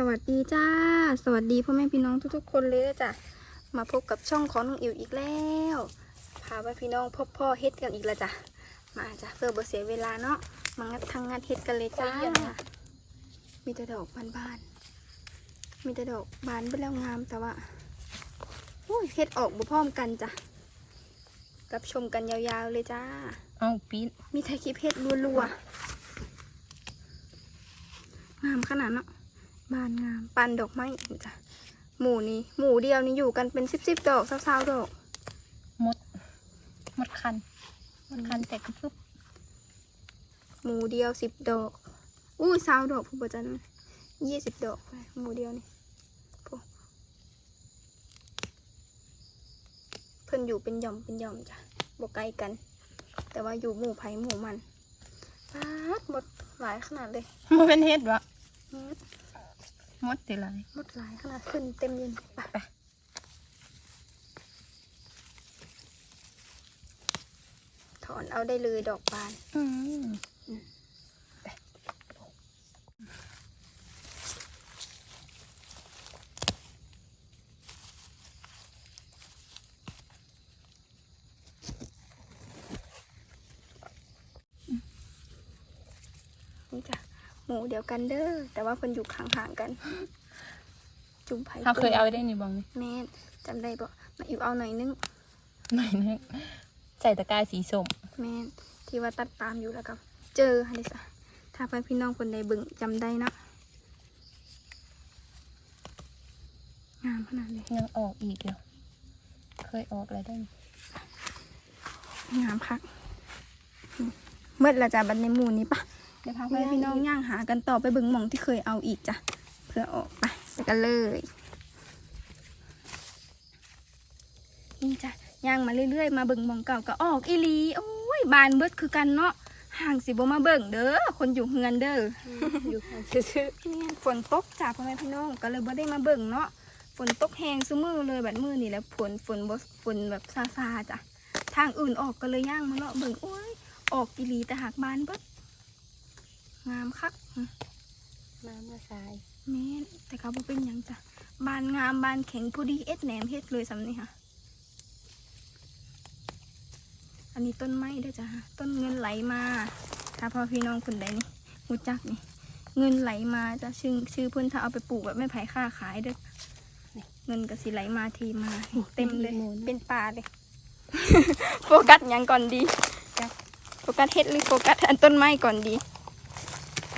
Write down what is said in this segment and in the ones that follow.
สวัสดีจ้า สวัสดีพ่อแม่พี่น้องทุกๆ คนเลยนะจ้ะมาพบกับช่องของน้องอิ๋วอีกแล้วพาว่าพี่น้องพบพ่อเฮ็ดกันอีกแล้วจ้ะมาจ้ะเพื่อบ่เสียเวลาเนาะมางัดทางงานเฮ็ดกันเลยจ้า มีแต่ดอกบานๆมีแต่ดอกบานไปแล้วงามแต่ว่าโอ้ยเฮ็ดออกบ่พร้อมกันจ้ะรับชมกันยาวๆเลยจ้า เอาปีนมีไทยคลิปเฮ็ดรัวๆงามขนาดเนาะ บานงามปันดอกไม้อีกจ้ะหมู่นี้หมู่เดียวนี่อยู่กันเป็นสิบสิบดอกเศร้าๆดอกมดมดคันมดคันแต่กระพึบหมู่เดียวสิบดอกอุ้ยสาวดอกผู้ประจันยี่สิบดอกไปหมู่เดียวนี่พวกเพิ่นอยู่เป็นหย่อมเป็นหย่อมจ้ะบกไกลกัน แต่ว่าอยู่หมู่ไผ่หมู่มันปาดหมดหลายขนาดเลยมันเป็นเฮ็ดวะอื มมดติไรหมดหลายขนาดขึ้นเต็มเย็นไปไปถอนเอาได้เลยดอกบาน อืม นี่จ้ะ หมู่เดียวกันเด้อแต่ว่าเพิ่นอยู่ห่างๆกัน จุ่มไผ่เขาเคยเอาได้นี่บ้างไหมแม่นจำได้บ่มาอิวเอาหน่อยนึงไม่นึกใส่ตะกร้าสีส้มแม่นที่ว่าตัดปาล์มอยู่แล้วก็เจอฮันดิสะถ้าเพื่อนพี่น้องคนใดเบิ่งจำได้เนาะงามขนาดนี้ยังออกอีกอยู่เคยออกอะไรได้นี่งามคักเมื่อละจ้ะบัดในหมู่นี้ปะเดี๋ยวพาเพื่อนพี่น้องย่างหากันต่อไปเบิ่งหม่องที่เคยเอาอีกจ้ะเพื่อออกไปไปกันเลยนี่จ้ะย่างมาเรื่อยๆมาเบิ่งหม่องเก่าก็ออกอีหลีโอ้ยบานเบิดคือกันเนาะห่างสิบ่มาเบิ่งเด้อคนอยู่เฮือนเด้ออยู่ซื่อเนี่ยฝนตกจ้าพ่อแม่พี่น้องก็เลยบ่ได้มาเบิ่งเนาะฝนตกแหงซุมือเลยแบบมือนี่แหล้วฝนฝนบ่ฝนแบบซาซาๆจ้ะทางอื่นออกก็เลยย่างมาเลาะเบิ่งโอ้ยออกอีหลีแต่หากบานเบิด งามคักมาเมื่อสายแม่นแต่เขาบ่เป็นหยังจ้ะบานงามบานแข็งพอดีเอ็ดแหนมเฮ็ดเลยสำนี่ค่ะ อันนี้ต้นไม้เด้วยจ้ะต้นเงินไหลมาถ้าพ่อพี่น้องคนใดนี่รู้จักนี่ เงินไหลมาจ้ะชื่อชื่อเพื่อนถ้าเอาไปปลูกแบบไม่ไผ่ค่าขายเด้อนี่เงินก็สิไหลมาทีมาเต็มเลยเป็นป่าเลย โฟกัสหยังก่อนดี โฟกัสเฮ็ดหรือโฟกัสอันต้นไม้ก่อนดีไป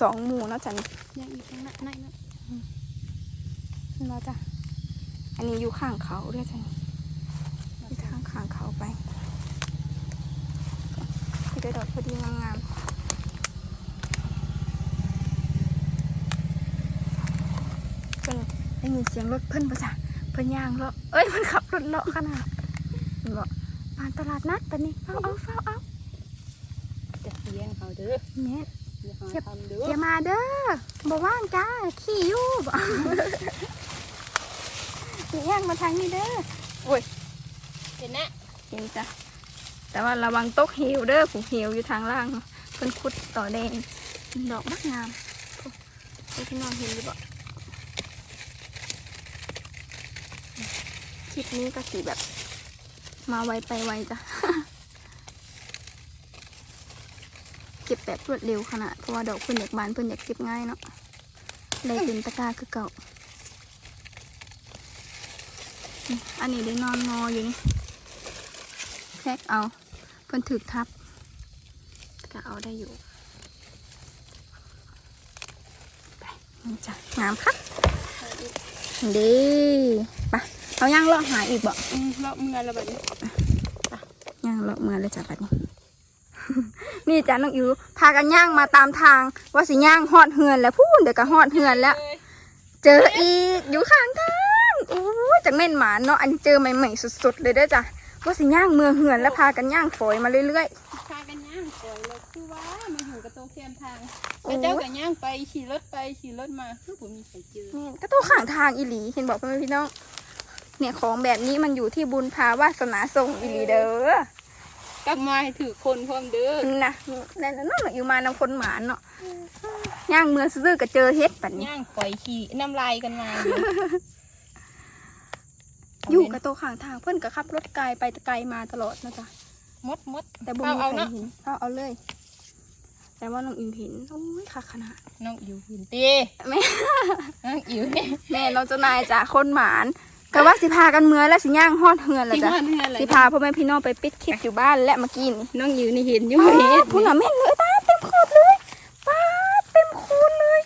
สองหมู่เนาะจ้ะนี่ยังอีกข้างหน้าหน้าหน้าเนาะจ้ะอันนี้อยู่ข้างเขาเรียกจ้ะนี่อยู่ทางข้างเขาไปที่ได้ดอกพอดีงามๆเพิ่นได้ยินเสียงรถเพิ่นปะจ้ะเพิ่นย่างเลาะเอ้ยมันขับรถเลาะขนาดเห็นบ่ผ่านตลาดนัดปะนี่เอาเอาเฝ้าเอาจะเสียงเอาเด้อแม่อย่าหาทำ เด้ออย่ามาเด้อบ่ว่างจ้าขี่อยู่บ่นี่ย่างมาทางนี้เด้อโอ้ยเห็นนะเห็นจ้ะแต่ว่าระวังตกเหวเด้อผูเหวอยู่ทางล่างเพิ่นขุดต่อแดงดอกบักงามโอ้ยพี่น้องเห็นหรือเปล่าคลิปนี้ก็สีแบบ มาไวไปไวจ้ะ เก็บแบบรวดเร็วขนาดเพราะว่าดอกเพิ่นอยากบานเพิ่นอยากเก็บง่ายเนาะได้เป็นตะกร้าคือเก่าอืมอันนี้ได้นอนงออยู่นี่แทรกเอา เพิ่นถึกทับก็เอาได้อยู่ไปนี่จ้ะงามคักดีไปะเอาย่างเลาะหาอีกบ่อืมเลาะเมื่อแล้วแบบนี้ย่างเลาะเมือเลยจ้ะบัดนี้ นี่จ้ะน้องอิวพากันย่างมาตามทาง ว่าสิย่างฮอดเฮือนแล้วพูนเดี๋ยวก็ฮอดเฮือนแล้ว เจออีกอยู่ข้างทางโอ้ยจากเม่นหมาเนาะอันนี้เจอใหม่ๆสุดๆเลยเด้อจ้ะว่าสิย่างเมืองเหือนแล้วพากันย่างฝอยมาเรื่อยพากันย่างปล่อยเลยคือว่ามาอยู่กับโตเคียมทางโอ้แล้วเจ้าก็ย่างไปขี่รถไปขี่รถมาคือผมมีใครเจอๆนี่ก็ต้องข้างทางอีหลีเห็นบอกพ่อแม่พี่น้องเนี่ยของแบบนี้มันอยู่ที่บุญพาวาสนาส่งอีหลีเด้อ กลับมาให้ถือคนพร้อมเด้อนะนั่นน่ะเนาะอยู่มานำคนหมานเนาะย่างเมือซื่อๆก็เจอเฮ็ดปัดนี้ย่างปล่อยขี้น้ำลายกันมา อยู่อยู่กับโตวข้างทางเพื่อนก็ขับรถไกลไปไกลมาตลอดนะจ๊ะมดมดแต่บ่เอามีเอาใครเนาะเห็นเอาเอาเลย แต่ว่าน้องอิวเห็นโอ้ยค่ะขนาดน้องอิ๋วหินตีแม่น้องอิ๋วเนี่ยแม่น้องเจ้านายจ้ะคนหมาน ก็ว่าสิพากันเมือแล้วสิย่างฮอดเฮือนแล้วที่จ้ะว่าเนื้ออะไรสิพาพ่อแม่พี่น้องไปปิดคลิปอยู่บ้านและเมื่อกี้นี่น้องอิ๋วนี่เห็นอยู่ป้าเห็ดพุ่นน่ะแม่นเลยป้าดเต็มขอบเลยป้าดเต็มโคนเลย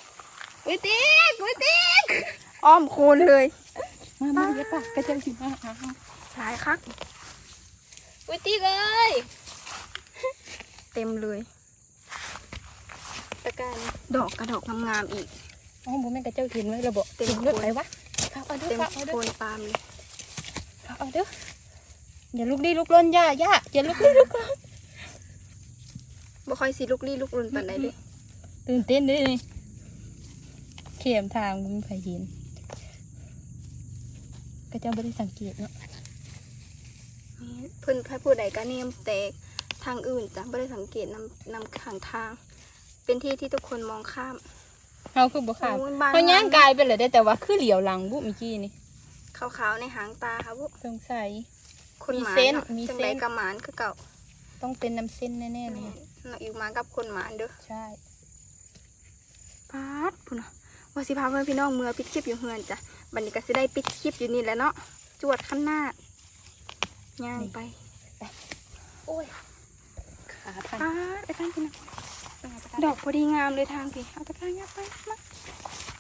วิติ๊กวิติ๊กอ้อมโคนเลยมามาเดี๋ยวปะกระเจียวสิมาหาหลายคักวิติ๊กเอ้ยเต็มเลยตะการดอกกระดอกงามๆอีกอ๋อผมแม่นกระเจียวเห็นไว้ระบบเต็มเลือดไหลวะ เอาเอาเด้เต็อมเอาเด้โคอนปาล์มเลยเอาเอาเด้ออย่าลุกดิลุกล้นย่าย่าอย่าลุกดิลุกล้นบ่ค่อยสิลุกลี้ลุกลุนปานใดเลยตื่นเต้นด้วยนี่เข็มทางมันไผเห็นกระเจ้าไม่ได้สังเกตเนาะนี่เพิ่นให้ผู้ใดก็เนมแต่ทางอื่นจ้ะไม่ได้สังเกตนำนำข้างทาง เป็นที่ที่ทุกคนมองข้าม เขาคือบ่ขาดโอ้ยบ้านเขาย่างกายไปเลยได้แต่ว่าคือเหลียวหลังบุเมื่อกี้นี่ขาวๆในหางตาครับพวกสงสัยคนหมามีเส้นเนาะมีจังเส้ไดนกระหมานคือเก่า ต้องเป็นน้ำเส้นแน่ๆเลยเนาะอยู่มากับคนหมานเด้อใช่ปาดพุ่นน่ะว่าสิพาเพื่อนพี่น้องเมือปิดคลิปอยู่เฮือนจ้ะบัดนี้ก็สิได้ปิดคลิปอยู่นี่แหล้วเนาะจวดขั้นหน้าย่างไปโอ้ยขาพันปาดไปทางพี่น้อง ดอกพอดีงามเลยทางพี่เอาตะกร้างยับไปมา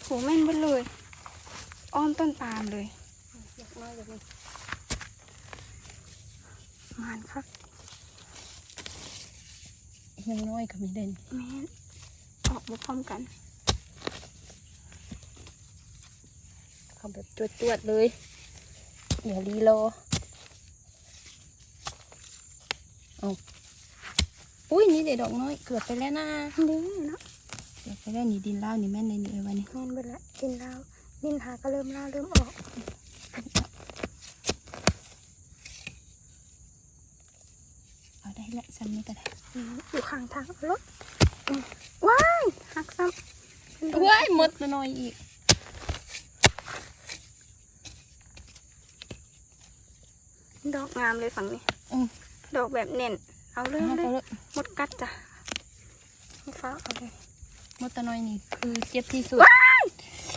โหแม่นเบิดเลย อ้อมต้นปาล์มเลยอยากน้อยแบบนี้มานคักยังน้อยก็มีเด่นแม่นออกมาพร้อมกันเขาแบบจวดๆเลยอย่ารีรอเอา อุ้ยนี่เด็ดดอกน้อยเกือบไปแล้วนะเด้เนาะเกือบไปแล้วนี่ดินเล่าวนี่แม่นในนี่เลยวันนี้แม่นเบิดละกินแล้วนินหาก็เริ่มล่าเริ่มออกเอาได้ละซ้ำนี้ก็ได้อืมอยู่ข้างทางเอารถอืมว้ายหักซ้ำว้ายหมดละหน่อยอีกดอกงามเลยฝั่งนี้อืมดอกแบบเน่น เอาเลยเอาเลไปยเลยหมดกัดจ้ะให้ฟ้าเอาเลยหมดตะน้อยนี่คือเจ็บที่สุด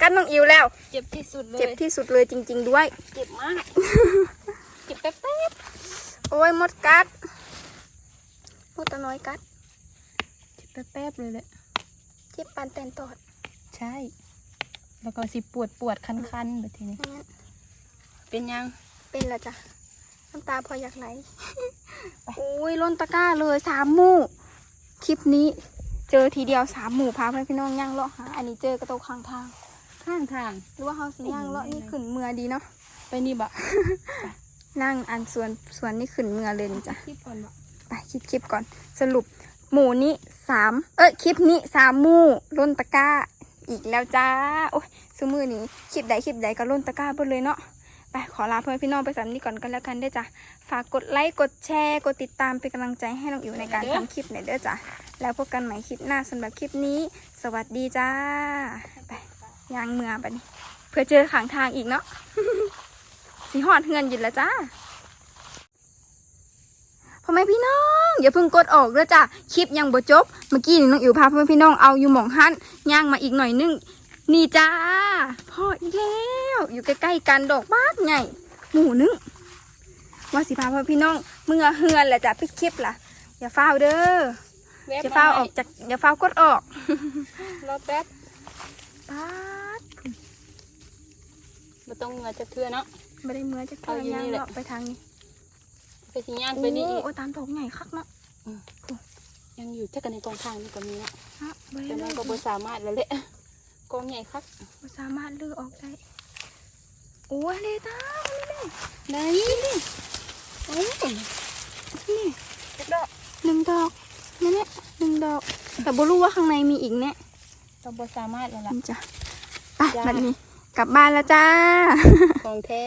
กัดน้องอิวแล้ว เจ็บที่สุดเลย เจ็บที่สุดเลยจริง ๆ ด้วย เจ็บมาก เจ็บแป๊บโอ้ยหมดกัดหมดตะน้อยกัดๆเจ็บแป๊บๆเลยแหละ เจ็บปานแตนตอด ใช่ แล้วก็สิปวดปวดๆคันๆแบบทีนี้ไม่งั้นเป็นยัง เป็นละจ้ะ น้ำตาพออยากไหลโอ้ยล้นตะกร้าเลยสามหมู่ คลิปนี้ เจอทีเดียวสามหมู่พาเพื่อนพี่น้องย่างเลาะหาอันนี้เจอกระโตกข้างทาง ข้างทาง หรือว่าเขาสิย่างเลาะนี่ขึ้นเมือดีเนาะไปนี่บะนั่งอันสวนสวนนี่ขึ้นเมือเลยนี่จ้ะคลิปก่อนบะไปคลิปคลิปก่อนสรุปหมู่นี้สามเอ้ยคลิปนี้สามหมู่ล้นตะกร้าอีกแล้วจ้าโอ้ยสมือนี้คลิปใดคลิปใดก็ล้นตะกร้าไปเลยเนาะ ไปขอลาเพื่อนพี่น้องไปสำนี้ก่อนกันแล้วกันเด้จ้ะ ฝากกดไลค์กดแชร์กดติดตามเป็นกำลังใจให้น้องอิ๋วในการทำคลิปหน่อยเด้อจ้ะ แล้วพบกันใหม่คลิปหน้าสำหรับคลิปนี้ สวัสดีจ้า ไปยางเมือบัดนี้เพื่อเจอขางทางอีกเนาะสีหอดเฮือนหยุดแล้วจ้าพ่อแม่พี่น้องอย่าเพิ่งกดออกเด้อจ้ะคลิปยังบ่จบ เมื่อกี้นี่น้องอิ๋วพาพ่อแม่พี่น้องเอาอยู่หม่องหันย่างมาอีกหน่อยนึง นี่จ้าพ่ออีกแล้ว อยู่ใกล้ๆกันดอกบาดใหญ่หมูนึงว่าสิพาพ่อแม่พี่น้องเมื่อเฮือนแหละจ้ะปิดคลิปล่ะ อย่าเฝ้าวเด้ออย่าเฝ้าวออกจากอย่าเฝ้าวกดออกรอแป๊บปาดมาต้องเหงือจะเทื่อเนาะไม่ได้เมื่อจะเอาอยู่ย่างนี่แหละเลาะไปทางนี้ไปสิย่างไปนี่อีกโอ้ยตามดอกใหญ่คักเนาะยังอยู่เท่ากันในกองทางนี่ก็มีเนาะฮะไว้แต่เลมันยก็บ่สามารถแล้วแหละ กองใหญ่คักบ่สามารถเลือกออกได้ โอ้ยเลยตาไหนโอ้ยนี่เจ็บดอกหนึ่งดอกนี่นแหละหนึ่งดอก แต่บ่รู้ว่าข้างในมีอีกเนี่ยเราบ่สามารถแล้วล่ะนี่จ้ะไปจ้าแบบนี้ กลับบ้านแล้วจ้า ของแท้